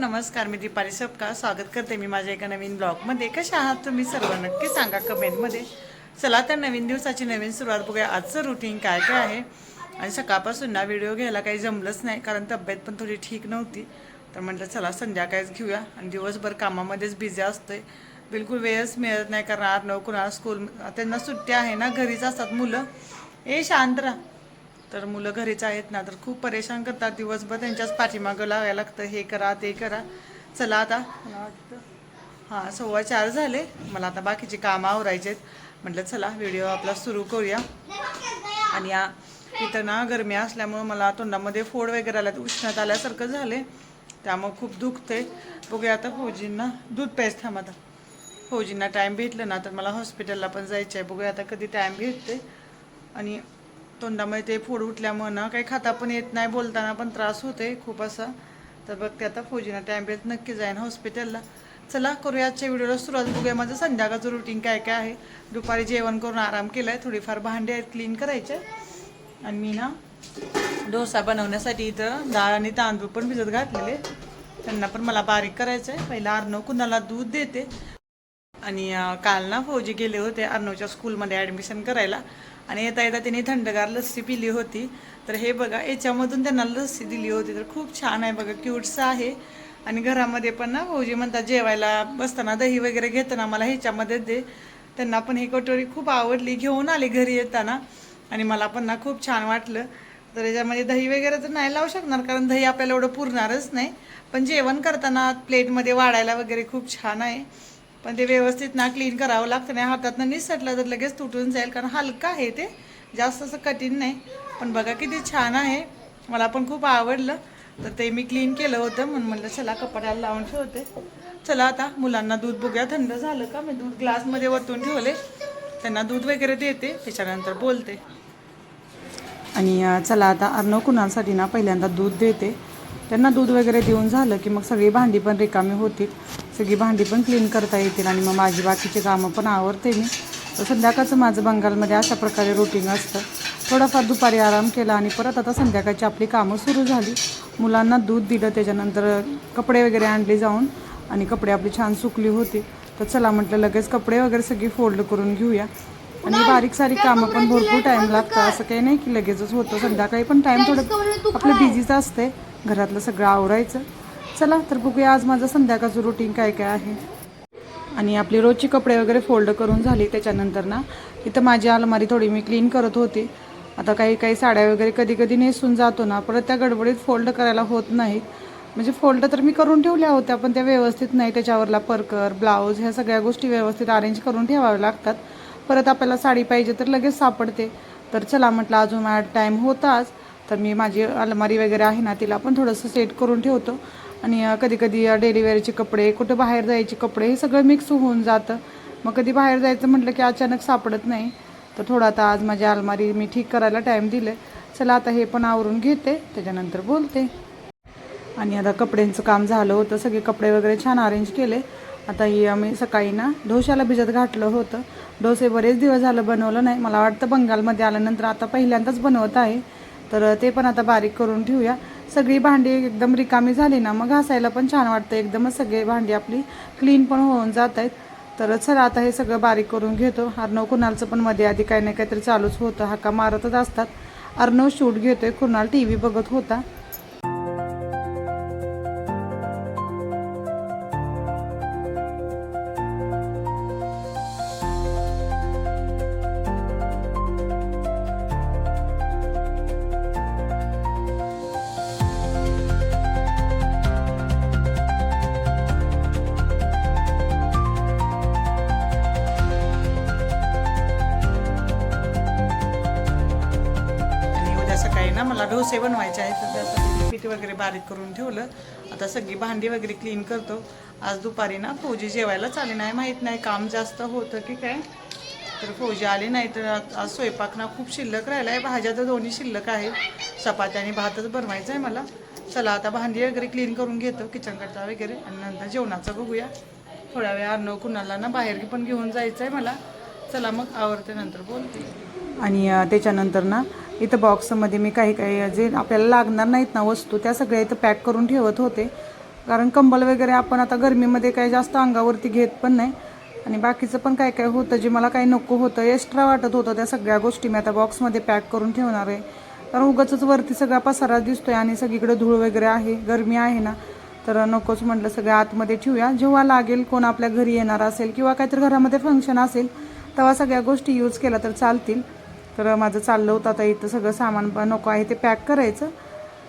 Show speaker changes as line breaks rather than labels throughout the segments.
नमस्कार मी दीपाली सपका. स्वागत करते मी माझ्या एका नवीन ब्लॉगमध्ये. कशा आहात तुम्ही सर्व? नक्की सांगा कमेंटमध्ये. चला तर नवीन दिवसाची नवीन सुरुवात बघूया. आजचं रुटीन काय काय आहे? आणि सकाळपासून ना व्हिडिओ घ्यायला काही जमलंच नाही कारण तब्येत पण थोडी ठीक नव्हती. तर म्हटलं चला संध्याकाळीच घेऊया. आणि दिवसभर कामामध्येच बिझी असतोय. बिलकुल वेळच मिळत नाही कारण आठ नऊ कुणाला स्कूल त्यांना सुट्ट्या आहे ना घरीच असतात मुलं. ए शांत राहा. तर मुलं घरीच आहेत ना तर खूप परेशान करतात दिवसभर. त्यांच्याच पाठीमागं लावायला लागतं हे करा ते करा. चला आता मला वाटतं. हां सव्वा चार झाले. मला आता बाकीची कामं आवरायची आहेत. म्हटलं चला व्हिडिओ आपला सुरू करूया. आणि या इथं ना गरमी असल्यामुळं मला तोंडामध्ये फोड वगैरे आल्यात. उष्णात आल्यासारखं झाले त्यामुळं खूप दुखते बघूया आता फौजींना दूध प्यायच थांब आता. फौजींना टाईम भेटलं ना तर मला हॉस्पिटलला पण जायचं आहे बघूया आता कधी टाईम भेटते आणि तोंडामध्ये ते फोड उठल्यामुळं ना काही खाता पण येत नाही बोलताना पण त्रास होते खूप असा. तर बघ ते आता फौजीना टाईम नक्की जाईन हॉस्पिटलला चला करूया आजच्या व्हिडिओला सुरुवात. बघूया माझं संध्याकाळचं रुटीन काय काय आहे. दुपारी जेवण करून आराम केला आहे थोडीफार भांडे आहेत क्लीन करायचे. आणि मी ना डोसा बनवण्यासाठी इथं डाळ आणि तांदूळ पण भिजत घातलेले. त्यांना पण मला बारीक करायचं आहे पहिला अर्णव कुणाला दूध देते. आणि काल ना फौजी गेले होते अर्णवच्या स्कूलमध्ये ॲडमिशन करायला. आणि येता येता त्यांनी थंडगार लस्सी पिली होती. तर हे बघा याच्यामधून त्यांना लस्सी दिली होती. तर खूप छान आहे बघा क्यूटचं आहे. आणि घरामध्ये पण ना फौजी म्हणतात जेवायला बसताना दही वगैरे घेताना मला ह्याच्यामध्ये दे. त्यांना पण ही कटोरी खूप आवडली. घेऊन आले घरी येताना. आणि मला पण ना खूप छान वाटलं. तर याच्यामध्ये दही वगैरे तर नाही लावू शकणार कारण दही आपल्याला एवढं पुरणारच नाही. पण जेवण करताना प्लेटमध्ये वाढायला वगैरे खूप छान आहे. पण ते व्यवस्थित ना क्लीन करावं लागतं नाही हातातनं निसटलं तर लगेच तुटून जाईल. कारण हलका आहे ते. जास्त असं कठीण नाही. पण बघा किती छान आहे. मला पण खूप आवडलं. तर ते मी क्लीन केलं होतं म्हणून म्हणलं चला कपड्याला लावून ठेवते. चला आता मुलांना दूध बघूया. थंड झालं का? मी दूध ग्लासमध्ये वतून ठेवले. त्यांना दूध वगैरे देते. त्याच्यानंतर बोलते. आणि चला आता अर्णव कुणांसाठी ना पहिल्यांदा दूध देते. त्यांना दूध वगैरे देऊन झालं की मग सगळी भांडी पण रिकामी होतील. सगळी भांडी पण क्लीन करता येतील आणि मग माझी बाकीची कामं पण आवरते मी. तर संध्याकाळचं माझं बंगालमध्ये अशा प्रकारे रुटीन असतं. थोडाफार दुपारी आराम केला आणि परत आता संध्याकाळची आपली कामं सुरू झाली. मुलांना दूध दिलं त्याच्यानंतर कपडे वगैरे आणले जाऊन आणि कपडे आपली छान सुकली होती. तर चला म्हटलं लगेच कपडे वगैरे सगळी फोल्ड करून घेऊया. आणि बारीक सारीक कामं पण भरपूर टाईम लागतं. असं काही नाही की लगेचच होतं. संध्याकाळी पण टाईम थोडं आपलं बिझीच असते घरातलं सगळं आवरायचं. चला तर बघूया आज माझं संध्याकाळचं रुटीन काय काय आहे. आणि आपली रोजची कपडे वगैरे फोल्ड करून झाली त्याच्यानंतर ना इथं माझी अलमारी थोडी मी क्लीन करत होती. आता काही काही साड्या वगैरे कधी कधी नेसून जातो ना परत त्या गडबडीत फोल्ड करायला होत नाहीत. म्हणजे फोल्ड तर मी करून ठेवल्या होत्या पण त्या व्यवस्थित नाही त्याच्यावरला परकर ब्लाऊज ह्या सगळ्या गोष्टी व्यवस्थित अरेंज करून ठेवाव्या लागतात. परत आपल्याला साडी पाहिजे तर लगेच सापडते. तर चला म्हटलं अजून माझा टाईम होताच. तर मी माझी अलमारी वगैरे आहे ना तिला पण थोडंसं सेट करून ठेवतो. आणि कधी कधी डेली वेअरचे कपडे कुठं बाहेर जायचे कपडे हे सगळं मिक्स होऊन जातं. मग कधी बाहेर जायचं म्हटलं की अचानक सापडत नाही. तर थोडं आता आज माझी अलमारी मी ठीक करायला टाईम दिले चला आता हे पण आवरून घेते त्याच्यानंतर बोलते. आणि आता कपड्यांचं काम झालं होतं सगळे कपडे वगैरे छान अरेंज केले. आता ही आम्ही सकाळी ना डोशाला भिजत घातलं होतं. डोसे बरेच दिवस झालं बनवलं नाही. मला वाटतं बंगालमध्ये आल्यानंतर आता पहिल्यांदाच बनवत आहे. तर ते पण आता बारीक करून ठेवूया. सगळी भांडी एकदम रिकामी झाली ना मग घासायला पण छान वाटतं. एकदमच सगळी भांडी आपली क्लीन पण होऊन जात आहेत. तर चला आता हे सगळं बारीक करून घेतो. अर्णव कुणालचं पण मध्ये आधी काही ना काहीतरी चालूच होतं. हाका मारतच असतात. अर्णव शूट घेतोय. कुणाल टी व्ही बघत होता. आहे ना मला डोसे बनवायचे आहेत तर पीठ वगैरे बारीक करून ठेवलं. आता सगळी भांडी वगैरे क्लीन करतो. आज दुपारी ना फौजी जेवायला चाले नाही माहीत नाही काम जास्त होतं की काय. तर फौजी आले नाही तर आज स्वयंपाक ना खूप शिल्लक राहिला आहे भाज्या तर दोन्ही शिल्लक आहेत. चपात्या आणि भातच बनवायचं आहे मला. चला आता भांडी वगैरे क्लीन करून घेतो किचनकडचा वगैरे आणि नंतर जेवणाचं बघूया. थोड्या वेळ अर्णव कुणाला ना बाहेर पण घेऊन जायचं आहे मला. चला मग आवडते नंतर बोलते. आणि त्याच्यानंतर ना इथं बॉक्समध्ये मी काही काही जे आपल्याला लागणार नाहीत ना वस्तू त्या सगळ्या इथं पॅक करून ठेवत होते. कारण कंबल वगैरे आपण आता गरमीमध्ये काही जास्त अंगावरती घेत पण नाही. आणि बाकीचं पण काय काय होतं जे मला काही नको होतं एक्स्ट्रा वाटत होतं त्या सगळ्या गोष्टी मी आता बॉक्समध्ये पॅक करून ठेवणार आहे. कारण उगाच वरती सगळा पसारा दिसतोय आणि सगळीकडे धूळ वगैरे आहे गरमी आहे ना. तर नकोच म्हटलं सगळ्या आतमध्ये ठेवूया. जेव्हा लागेल कोण आपल्या घरी येणार असेल किंवा काहीतरी घरामध्ये फंक्शन असेल तेव्हा सगळ्या गोष्टी यूज केल्या तर चालतील. तर माझं चाललं होतं. आता इथं सगळं सामान पण नको आहे ते पॅक करायचं.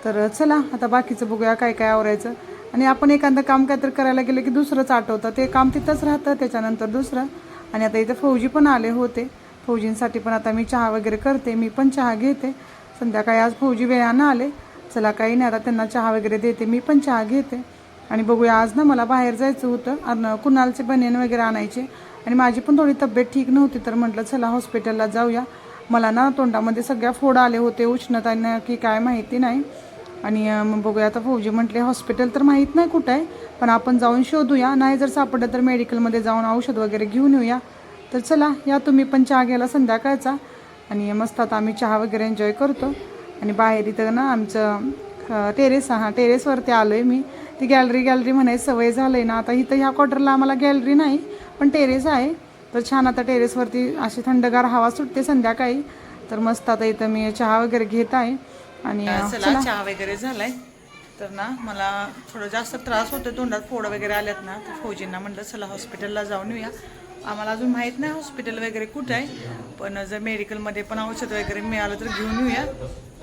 तर चला आता बाकीचं बघूया काय काय आवरायचं. आणि आपण एखादं काम काहीतरी करायला गेलं की दुसरंच आठवतं. ते काम तिथंच राहतं त्याच्यानंतर दुसरं. आणि आता इथं फौजी पण आले होते. फौजींसाठी पण आता मी चहा वगैरे करते मी पण चहा घेते. संध्याकाळी आज फौजी वेळानं आले. चला काही नाही आता त्यांना चहा वगैरे देते मी पण चहा घेते. आणि बघूया आज ना मला बाहेर जायचं होतं. आणि कुणालचे बनेन वगैरे आणायचे. आणि माझी पण थोडी तब्येत ठीक नव्हती तर म्हटलं चला हॉस्पिटलला जाऊया. मला ना तोंडामध्ये सगळ्या फोड आले होते उष्णतानं की काय माहिती नाही. आणि मग बघूया आता फौजी म्हटले हॉस्पिटल तर माहीत नाही कुठं आहे पण आपण जाऊन शोधूया. नाही जर सापडलं तर मेडिकलमध्ये जाऊन औषध वगैरे घेऊन येऊया. तर चला या तुम्ही पण चहा घ्यायला संध्याकाळचा. आणि मस्त आता आम्ही चहा वगैरे एन्जॉय करतो. आणि बाहेर इथं ना आमचं टेरेस हा टेरेसवरती आलो आहे मी. ती गॅलरी गॅलरी म्हणायची सवय झालं आहे ना. आता इथं ह्या क्वार्टरला आम्हाला गॅलरी नाही पण टेरेस आहे. तर छान आता टेरेसवरती अशी थंडगार हवा सुटते संध्याकाळी. तर मस्त आता इथं मी चहा वगैरे घेत आहे. आणि
चला चहा वगैरे झालाय. तर ना मला थोडं जास्त त्रास होतो तोंडात फोड वगैरे आल्यात ना तर फौजींना म्हटलं चला हॉस्पिटलला जाऊन येऊया. आम्हाला अजून माहीत नाही हॉस्पिटल वगैरे कुठं आहे पण जर मेडिकलमध्ये पण औषध वगैरे मिळालं तर घेऊन येऊया.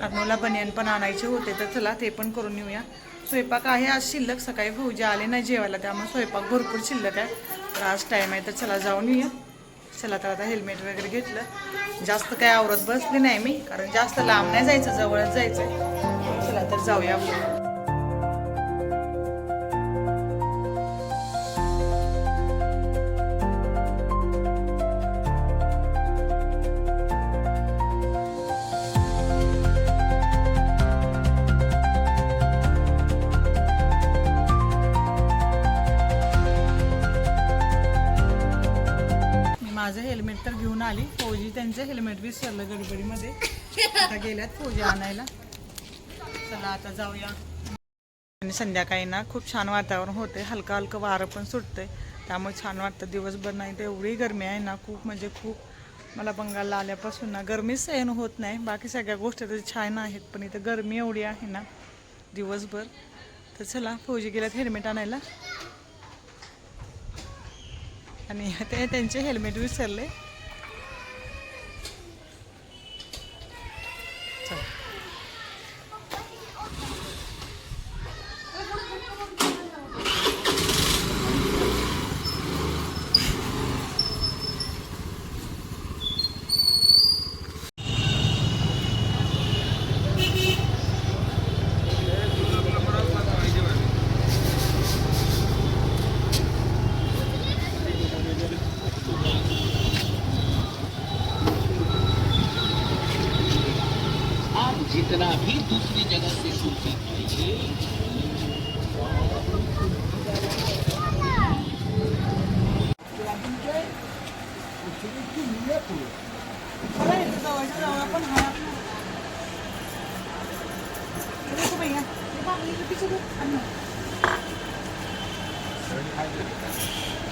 अर्नोला बनियन पण आणायचे होते तर चला ते पण करून येऊया. स्वयंपाक आहे आज शिल्लक सकाळी फौजी आले नाही जेवायला त्यामुळे स्वयंपाक भरपूर शिल्लक आहे. तर आज टाईम आहे तर चला जाऊन येऊया चला तर आता हेल्मेट वगैरे घेतलं. जास्त काय आवरत बसली नाही मी कारण जास्त लांब नाही जायचं जवळच जायचं चला तर जाऊया आपण. हेल्मेट तर घेऊन आली. फौजी त्यांचं हेल्मेट विसरलं गडबडीमध्ये. आता गेल्यात फौजी आणायला. चला आता जाऊया. आणि संध्याकाळी ना खूप छान वातावरण होते हलकं हलकं वारं पण सुटतंय. त्यामुळे छान वाटतं. दिवसभर नाही तर एवढी गरमी आहे ना खूप म्हणजे खूप मला बंगालला आल्यापासून ना गरमी सहन होत नाही. बाकी सगळ्या गोष्टी तर छान आहेत पण इथं गरमी एवढी आहे ना दिवसभर. तर चला फौजी गेल्यात हेल्मेट आणायला. आणि ते त्यांचे हेल्मेट विसरले
दूसरी जगह से सूखी खाइए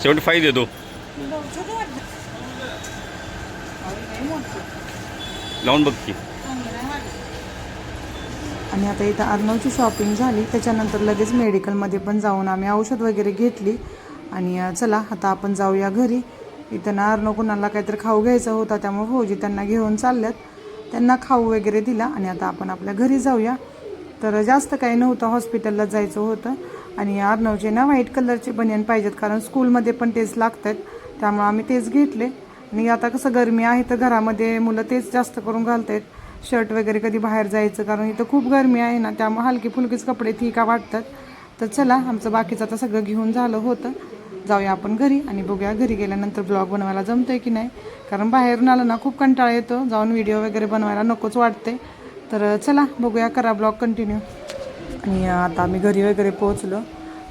सेवन्टी फाईव्ह देतो लावून बघ की
आणि आता इथं अर्णवची शॉपिंग झाली. त्याच्यानंतर लगेच मेडिकलमध्ये पण जाऊन आम्ही औषध वगैरे घेतली. आणि चला आता आपण जाऊया घरी. इथं ना अर्णव कुणाला काहीतरी खाऊ घ्यायचा होता त्यामुळे फौजी त्यांना घेऊन चालल्यात. त्यांना खाऊ वगैरे दिला आणि आता आपण आपल्या घरी जाऊया. तर जास्त काही नव्हतं हॉस्पिटलला जायचं होतं. आणि अर्णवचे ना व्हाईट कलरचे बनियन पाहिजेत कारण स्कूलमध्ये पण तेच लागत आहेत त्यामुळे आम्ही तेच घेतले. आणि आता कसं गरमी आहे तर घरामध्ये मुलं तेच जास्त करून घालत आहेत शर्ट वगैरे कधी बाहेर जायचं कारण इथं खूप गरमी आहे ना त्यामुळे हलके फुलकेच कपडे ठीक वाटतात. तर चला आमचं बाकीचं आता सगळं घेऊन झालं होतं. जाऊया आपण घरी आणि बघूया घरी गेल्यानंतर ब्लॉग बनवायला जमतंय की नाही. कारण बाहेरून आलं ना खूप कंटाळा येतो. जाऊन व्हिडिओ वगैरे बनवायला नकोच वाटते तर चला बघूया करा ब्लॉग कंटिन्यू आणि आता आम्ही घरी वगैरे पोहोचलो.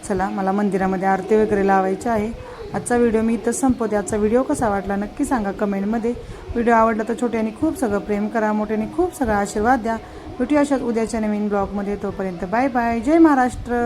चला मला मंदिरामध्ये आरती वगैरे लावायची आहे. आजचा व्हिडिओ मी इथं संपवते. आजचा व्हिडिओ कसा वाटला नक्की सांगा कमेंटमध्ये. व्हिडिओ आवडला तर छोट्याने खूप सगळं प्रेम करा मोठ्याने खूप सगळा आशीर्वाद द्या. भेटूया अशाच उद्याच्या नवीन ब्लॉगमध्ये. तोपर्यंत बाय बाय. जय महाराष्ट्र.